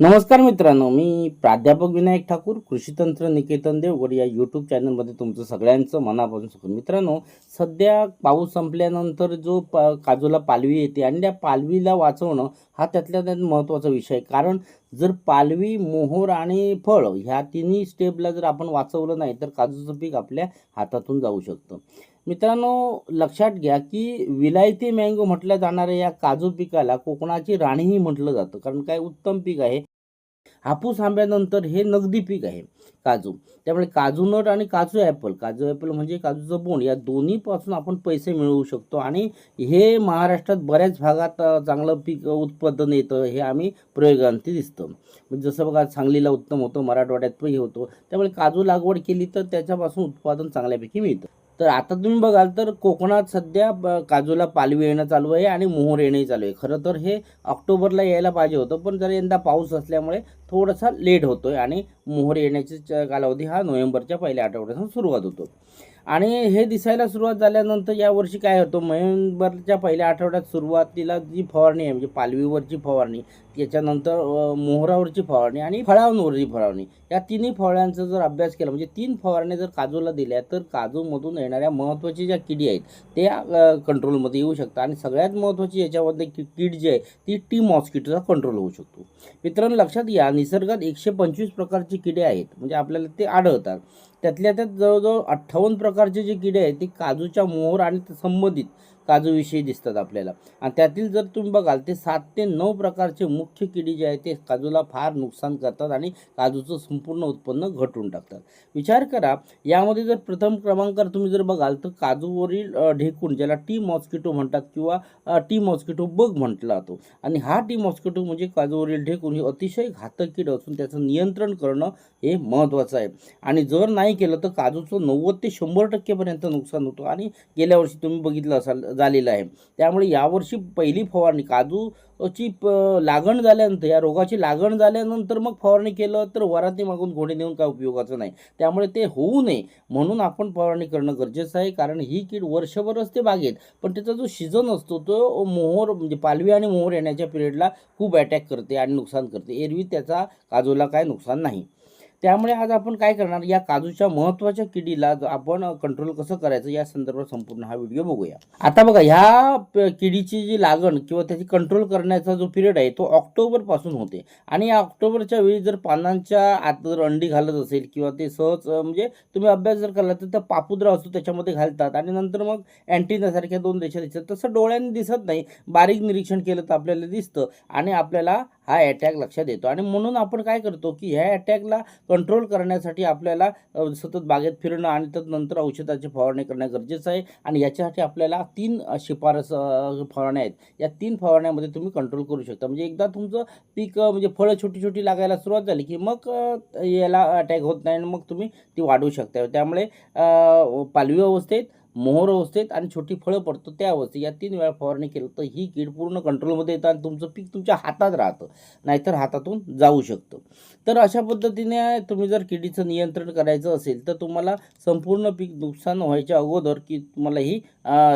नमस्कार मित्रांनो मी प्राध्यापक विनायक ठाकूर कृषीतंत्र निकेतन देवगड या यूट्यूब चॅनलमध्ये तुमचं सगळ्यांचं मनापासून सुख. मित्रांनो सध्या पाऊस संपल्यानंतर जो प काजूला पालवी येते आणि त्या पालवीला वाचवणं हा त्यातल्या त्यात महत्त्वाचा विषय आहे. कारण जर पालवी मोहोर आणि फळ ह्या तिन्ही स्टेपला जर आपण वाचवलं नाही तर काजूचं पीक आपल्या हातातून जाऊ शकतं. मित्रांनो लक्षात घ्या की विलायती मँगो म्हटल्या जाणाऱ्या या काजू पिकाला कोकणाची राणीही म्हटलं जातं. कारण काय? उत्तम पीक आहे. हापूस आंब्यानंतर हे नगदी पीक आहे काजू. त्यामुळे काजू नट आणि काजू ॲपल काजू ॲपल म्हणजे काजूचं बोंड या दोन्हीपासून आपण पैसे मिळवू शकतो आणि हे महाराष्ट्रात बऱ्याच भागात चांगलं पीक उत्पादन येतं हे आम्ही प्रयोगांती दिसतं. म्हणजे जसं बघा सांगलीला उत्तम होतं मराठवाड्यात पण हे होतं. त्यामुळे काजू लागवड केली तर त्याच्यापासून उत्पादन चांगल्यापैकी मिळतं. तर आता तुम्ही बघाल तर कोकणात सध्या ब- काजूला पालवी येणं चालू आहे आणि मोहर येणंही चालू आहे. खरं तर हे ऑक्टोबरला यायला पाहिजे होतं पण जर यंदा पाऊस असल्यामुळे थोडासा लेट होतो आहे आणि मोहर येण्याची च- कालावधी हा नोव्हेंबरच्या पहिल्या आठवड्यापासून सुरुवात होतो. आणि हे दिसायला सुरुवात झाल्यानंतर यावर्षी काय होतं नोव्हेंबरच्या पहिल्या आठवड्यात सुरुवातीला जी फवारणी आहे म्हणजे पालवीवरची फवारणी त्याच्यानंतर मोहरावरची फवारणी आणि फळांवरची फवारणी या तिन्ही फवारण्यांचा जर अभ्यास केला म्हणजे तीन फवारण्या जर काजूला दिल्या तर काजूमधून येणाऱ्या महत्त्वाच्या ज्या किडी आहेत त्या कंट्रोलमध्ये येऊ शकतात. आणि सगळ्यात महत्त्वाची याच्यामध्ये की कीड जी आहे ती टी मॉस्किटोचा कंट्रोल होऊ शकतो. मित्रांनो लक्षात घ्या निसर्गात एकशे पंचवीस प्रकारची किडे आहेत म्हणजे आपल्याला ते आढळतात. त्यातल्या त्यात जवळजवळ अठ्ठावन्न प्रकारचे जे किडे आहेत ते काजूच्या मोहर आणि संबंधित काजूविषयी दिसतात आपल्याला. आणि त्यातील जर तुम्ही बघाल ते सात ते नऊ प्रकारचे मुख्य किडी जे आहेत ते काजूला फार नुकसान करतात आणि काजूचं संपूर्ण उत्पन्न घटवून टाकतात. विचार करा यामध्ये जर प्रथम क्रमांकावर तुम्ही जर बघाल तर काजूवरील ढेकून ढेकूण ज्याला टी मॉस्किटो म्हणतात किंवा टी मॉस्किटो बग म्हटला जातो. आणि हा टी मॉस्किटो म्हणजे काजूवरील ढेकूण ही अतिशय घातक कीड असून त्याचं नियंत्रण करणं हे महत्त्वाचं आहे. आणि जर नाही केलं तर काजूचं नव्वद ते शंभर टक्केपर्यंत नुकसान होतं. आणि गेल्या वर्षी तुम्ही बघितलं असाल झालेलं आहे. त्यामुळे यावर्षी पहिली फवारणी काजूची प लागण झाल्यानंतर या रोगाची लागण झाल्यानंतर मग फवारणी केलं तर वराती मागून घोडे नेऊन काय उपयोगाचं नाही. त्यामुळे ते होऊ नये म्हणून आपण फवारणी करणं गरजेचं आहे. कारण ही कीड वर्षभर असते बागेत पण त्याचा जो सीझन असतो तो मोहर म्हणजे पालवी आणि मोहर येण्याच्या पिरियडला खूप अटॅक करते आणि नुकसान करते. एरवी त्याचा काजूला काय नुकसान नाही. त्यामुळे आज आपण काय करणार? या काजूच्या महत्त्वाच्या किडीला आपण कंट्रोल कसं करायचं? या संदर्भात संपूर्ण हा व्हिडिओ बघूया. आता बघा ह्या प- किडीची जी लागण किंवा त्याची कंट्रोल करण्याचा जो पिरियड आहे तो ऑक्टोबरपासून होते. आणि या ऑक्टोबरच्या वेळी जर पानांच्या आत जर अंडी घालत असेल किंवा ते सहज म्हणजे तुम्ही अभ्यास जर केला तर त्या पापुद्रा असतो त्याच्यामध्ये घालतात. आणि नंतर मग अँटीनासारख्या दोन देशात दिसतात. तसं डोळ्यांनी दिसत नाही. बारीक निरीक्षण केलं तर आपल्याला दिसतं. आणि आपल्याला हा अटॅक लक्षात येतो. आणि म्हणून आपण काय करतो की ह्या अटॅकला कंट्रोल करण्यासाठी आपल्याला सतत बागेत फिरणं आणि त्यानंतर औषधाची फवारणी करणं गरजेचं आहे. आणि याच्यासाठी आपल्याला तीन शिफारस फवारण्या आहेत. या तीन फवारण्यामध्ये तुम्ही कंट्रोल करू शकता. म्हणजे एकदा तुमचं पीक म्हणजे फळं छोटी छोटी लागायला सुरुवात झाली की मग याला अटॅक होत नाही आणि मग तुम्ही ती वाढवू शकता. त्यामुळे पालवी अवस्थेत मोहर अवस्थेत आणि छोटी फळं पडतो त्या अवस्थेत. या तीन वेळा फवारणी केलं तर ही कीड पूर्ण कंट्रोलमध्ये येतं आणि तुमचं पीक तुमच्या हातात राहतं. नाहीतर हातातून जाऊ शकतं. तर अशा पद्धतीने तुम्ही जर किडीचं नियंत्रण करायचं असेल तर तुम्हाला संपूर्ण पीक नुकसान व्हायच्या अगोदर की तुम्हाला ही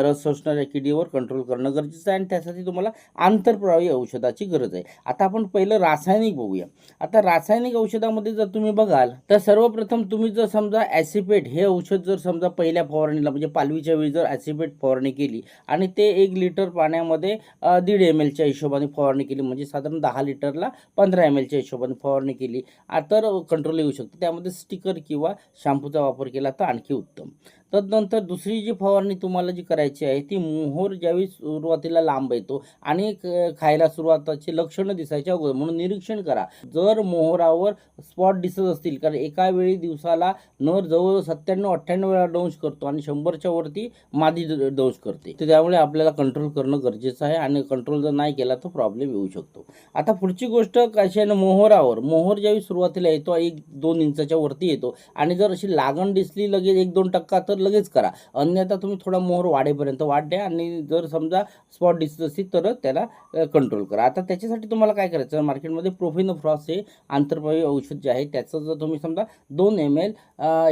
रस शोषणाऱ्या किडीवर कंट्रोल करणं गरजेचं आहे आणि त्यासाठी तुम्हाला आंतरप्रवाही औषधाची गरज आहे. आता आपण पहिलं रासायनिक बघूया. आता रासायनिक औषधामध्ये जर तुम्ही बघाल तर सर्वप्रथम तुम्ही जर समजा ॲसिपेट हे औषध जर समजा पहिल्या फवारणीला म्हणजे पालवीच्या वेळी जर ॲसिपेट फवारणी केली आणि ते एक लिटर पाण्यामध्ये दीड एम एलच्या हिशोबाने फवारणी केली म्हणजे साधारण दहा लिटरला पंधरा एम एलच्या हिशोबाने फवारणी केली आ, तर कंट्रोल येऊ शकतं. त्यामध्ये स्टिकर किंवा शॅम्पूचा वापर केला तर आणखी उत्तम. तदनंतर दुसरी जी फवारणी तुम्हाला जी करायची आहे ती मोहोर ज्यावेळी सुरुवातीला लांब येतो आणि क- खायला सुरुवाताची लक्षणं दिसायच्या अगोदर म्हणून निरीक्षण करा. जर मोहरावर स्पॉट दिसत असतील कारण एका वेळी दिवसाला नर जवळ सत्त्याण्णव अठ्ठ्याण्णव वेळा दंश करतो आणि शंभरच्या वरती मादी दंश करते. तर त्यामुळे आपल्याला कंट्रोल करणं गरजेचं आहे आणि कंट्रोल जर नाही केला तर प्रॉब्लेम येऊ शकतो. आता पुढची गोष्ट कशी आहे ना मोहरावर. मोहर ज्यावेळी सुरुवातीला येतो एक दोन इंचाच्या वरती येतो आणि जर अशी लागण दिसली लगेच एक दोन टक्का तर लगेच करा. अन्यथा तुम्ही थोडा मोहर वाढेपर्यंत वाढ द्या आणि जर समजा स्पॉट डिसीज असेल तर त्याला कंट्रोल करा. आता त्याच्यासाठी तुम्हाला काय करायचं? मार्केटमध्ये प्रोफिनोफ्रॉस हे आंतरपायी औषध जे आहे त्याचं जर तुम्ही समजा दोन एम एल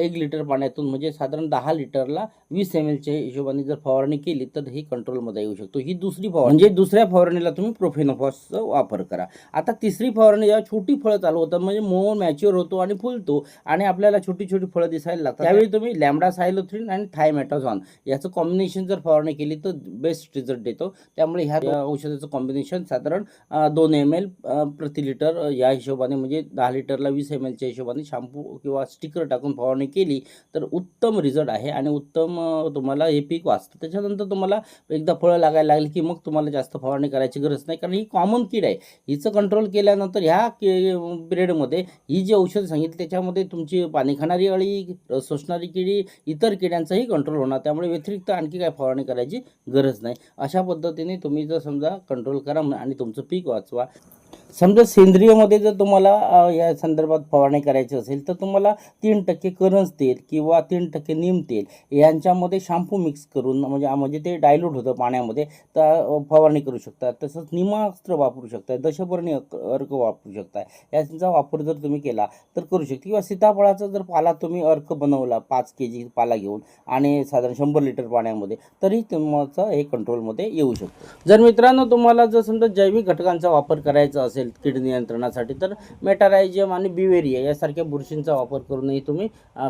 एक लिटर पाण्यातून म्हणजे साधारण दहा लिटरला वीस एम एलच्या हिशोबाने जर फवारणी केली तर ही कंट्रोलमध्ये येऊ शकतो. ही दुसरी फवारणी. म्हणजे दुसऱ्या फवारणीला तुम्ही प्रोफेनोफॉसचा वापर करा. आता तिसरी फवारणी जेव्हा छोटी फळं चालू होतात म्हणजे मोर मॅच्युअर होतो आणि फुलतो आणि आपल्याला छोटी छोटी फळं दिसायला लागतात. त्यावेळी तुम्ही लॅमडा सायलोथ्रिन आणि थायमॅटाझॉन. याचं कॉम्बिनेशन जर फवारणी केली तर बेस्ट रिझल्ट देतो. त्यामुळे ह्या अ, औषधाचं कॉम्बिनेशन साधारण दोन एम एल प्रति लिटर या हिशोबाने म्हणजे दहा लिटरला वीस एम एलच्या हिशोबाने शॅम्पू किंवा स्टिकर टाकून फवारणी केली तर उत्तम रिझल्ट आहे. आणि उत्तम तुम्हाला हे पीक वाचतं. त्याच्यानंतर तुम्हाला एकदा फळं लागायला लागली की मग तुम्हाला जास्त फवारणी करायची गरज नाही. कारण ही कॉमन कीड आहे. हिचं कंट्रोल केल्यानंतर ह्या के पिरियडमध्ये ही जी औषध सांगितली त्याच्यामध्ये तुमची पाणी खाणारी अळी रस शोषणारी किडी इतर किड्यांचाही कंट्रोल होणार. त्यामुळे व्यतिरिक्त आणखी काय फवारणी करायची गरज नाही. अशा पद्धतीने तुम्ही जर समजा कंट्रोल करा आणि तुमचं पीक वाचवा. समजा सेंद्रियमध्ये जर तुम्हाला या संदर्भात फवारणी करायची असेल तर तुम्हाला तीन टक्के करंज तेल किंवा तीन टक्के नीम तेल यांच्यामध्ये शॅम्पू मिक्स करून म्हणजे म्हणजे ते डायल्यूट होतं पाण्यामध्ये तर फवारणी करू शकता. तसंच निमास्त्र वापरू शकता दशपर्णी अर्क अर्क वापरू शकता. यांचा वापर जर तुम्ही केला तर करू शकता. किंवा सीताफळाचा जर पाला तुम्ही अर्क बनवला पाच के जी पाला घेऊन आणि साधारण शंभर लिटर पाण्यामध्ये तरी तुमचं हे कंट्रोलमध्ये येऊ शकतं. जर मित्रांनो तुम्हाला जर समजा जैविक घटकांचा वापर करायचा करायचं असेल कीड नियंत्रणासाठी तर मेटारायजियम आणि बिवेरिया यासारख्या बुरशींचा वापर करूनही तुम्ही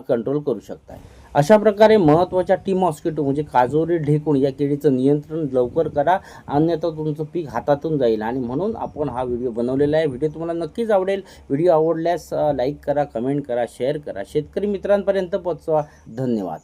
कंट्रोल करू शकता अशा प्रकारे महत्त्वाच्या टी मॉस्किटो म्हणजे काजोरी ढेकूण या किडीचं नियंत्रण लवकर करा अन्यथा तुमचं पीक हातातून जाईल. आणि म्हणून आपण हा व्हिडिओ बनवलेला आहे. व्हिडिओ तुम्हाला नक्कीच आवडेल. व्हिडिओ आवडल्यास लाईक करा कमेंट करा शेअर करा. शेतकरी मित्रांपर्यंत पोचवा धन्यवाद.